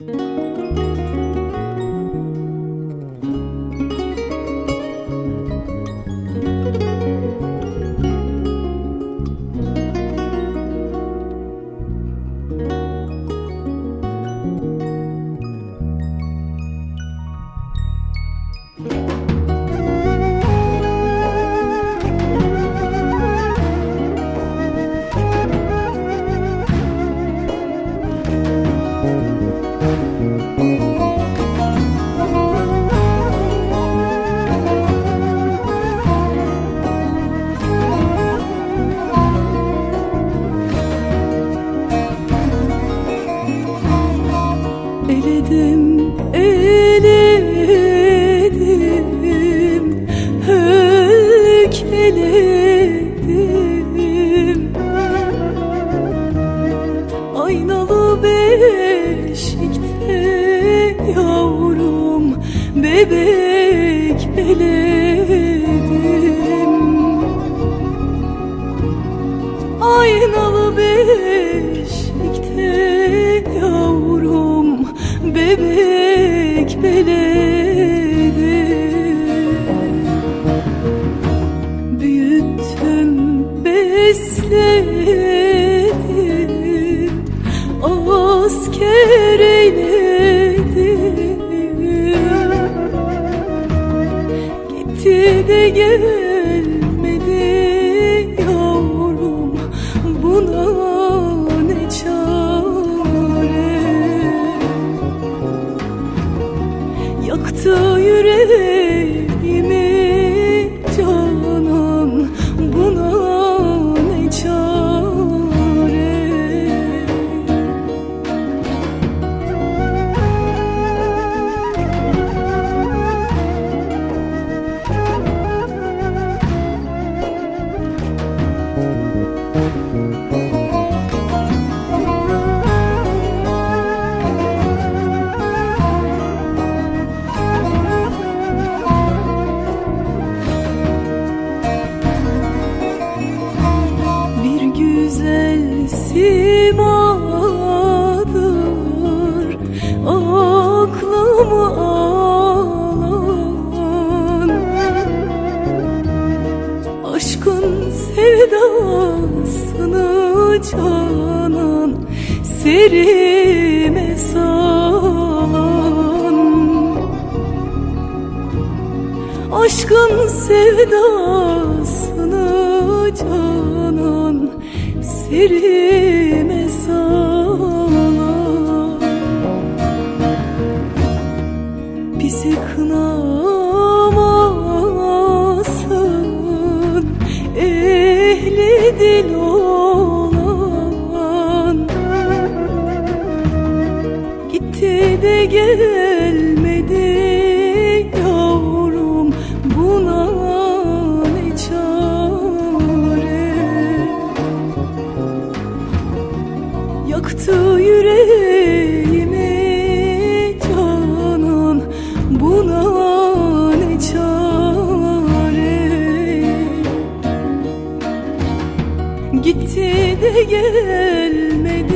Música Bebek eledim Gitti de güzel simadır aklımı alan aşkın sevdasını canan serime salan. Aşkın sevdasını canan serime sağlar Bizi kınamasın gitti de gelmedi.